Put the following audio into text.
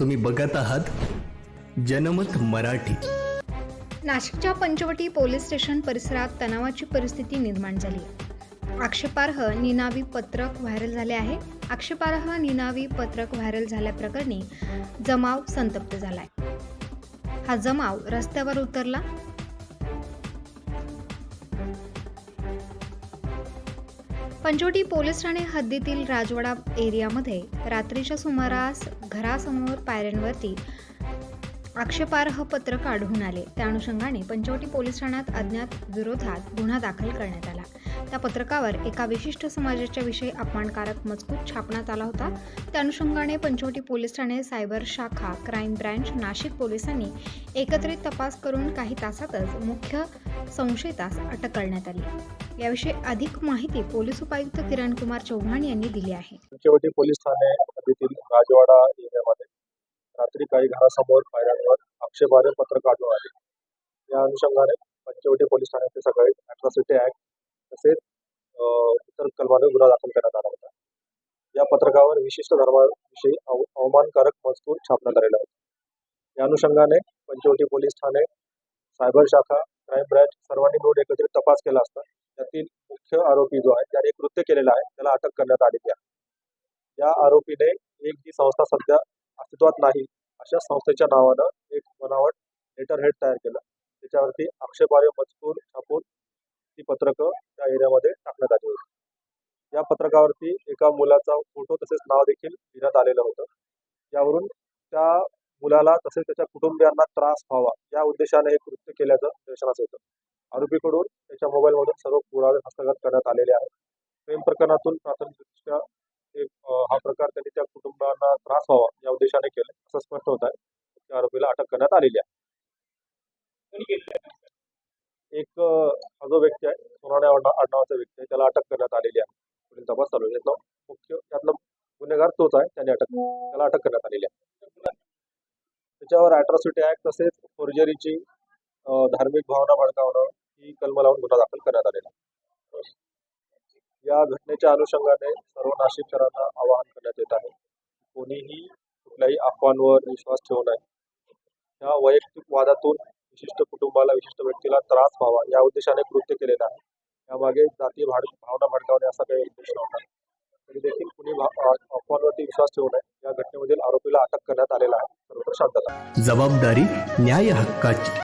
तुम्ही बघत आहात जनमत मराठी. नाशिकच्या पंचवटी पोलीस स्टेशन परिसरात तणावाची परिस्थिती निर्माण झाली. आहे. आक्षेपार्ह निनावी पत्रक व्हायरल झाले आहे. आक्षेपार्ह निनावी पत्रक व्हायरल झाल्याप्रकरणी जमाव संतप्त झालाय. हा जमाव रस्त्यावर उतरला पंचवटी पोलीस ठाणे हद्दीतील राजवाडा एरियामध्ये रात्रीच्या सुमारास घरासमोर पायऱ्यांवरती आक्षेपार्ह पत्र काढून आले. त्या अनुषंगाने पंचवटी पोलीस ठाण्यात अज्ञात विरोधात गुन्हा दाखल करण्यात आला. त्या पत्रकावर एका विशिष्ट समाजाच्या विषयी अपमानकारक मजकूर छापण्यात आला होता. त्या अनुषंगाने पंचवटी पोलीस ठाणे सायबर शाखा क्राईम ब्रँच नाशिक पोलिसांनी एकत्रित तपास करून काही तासातच मुख्य संशयितास अटक करण्यात आली. याविषयी अधिक माहिती पोलीस उपायुक्त किरण कुमार चौहान यांनी दिली आहे. पंचवटी पोलीस ठाणे राजवाडा रात्री काही घरासमोर पायऱ्यांवर आक्षेपार्ह पत्रक आढळून आले. या अनुषंगाने पंचवटी पोलीस ठाण्याचे सकाळी अॅट्रॉसिटी ऍक्ट तसेच इतर कलमाने गुन्हा दाखल करण्यात आला होता. या पत्रकावर विशिष्ट धर्माविषयी अव- अवमानकारक मजकूर छापण्यात आलेला होता. या अनुषंगाने पंचवटी पोलीस ठाणे सायबर शाखा क्राईम ब्रँच सर्वांनी मिळून एकत्रित तपास केला असता त्यातील मुख्य आरोपी जो आहे त्याने कृत्य केलेला आहे त्याला अटक करण्यात आलेली आहे. या आरोपीने एक जी संस्था सध्या अस्तित्वात नाही अशा संस्थेच्या नावानं एक बनावट लेटर हेड तयार केलं. त्याच्यावरती आक्षेपार्ह मजकूर छापून ती पत्रकं त्या एरियामध्ये टाकण्यात आली होती. या पत्रकावरती एका मुलाचा फोटो तसेच नाव देखील लिहिण्यात आलेलं होतं. यावरून त्या मुलाला तसेच त्याच्या कुटुंबियांना त्रास व्हावा या उद्देशाने हे कृत्य केल्याचं निदर्शनास होतं आरोपीकडून त्याच्या मोबाईलमधून सर्व पुरावे हस्तगत करण्यात आलेले आहेत. प्रेम प्रकरणातून प्राथमिकदृष्ट्या हा प्रकार त्यांनी त्या कुटुंबांना त्रास व्हावा या उद्देशाने केले. स्पष्ट होत आहे. त्या आरोपीला अटक करण्यात आलेली आहे. एक हा जो व्यक्ती आहे. सोनाडे आडनावाचा व्यक्ती आहे. त्याला अटक करण्यात आलेली आहे. पुढील तपास चालू आहे. यातला मुख्य त्यातला गुन्हेगार तोच आहे. त्याने अटक त्याला अटक करण्यात आलेली आहे. त्याच्यावर अॅट्रॉसिटी ऍक्ट तसेच फोर्जरीची धार्मिक भावना भडकावणं ही कलम लावून गुन्हा दाखल करण्यात आलेला आहे. या घटनेच्या अनुषंगाने सर्व नाशिककरांना आवाहन करण्यात येत आहे. कोणीही कुठल्याही अफवांवर विश्वास ठेवू नये. या वैयक्तिक वादातून विशिष्ट कुटुंबाला विशिष्ट व्यक्तीला त्रास व्हावा या उद्देशाने कृत्य केलेलं आहे. यामागे जाती भाड भावना भडकावणे असा काही उद्देश नव्हता. तरी देखील कुणी भा- अफवांवरती विश्वास ठेवू नये. या घटनेमधील आरोपीला अटक करण्यात आलेला आहे. सर्वत्र शांतता. जबाबदारी न्याय हक्काची.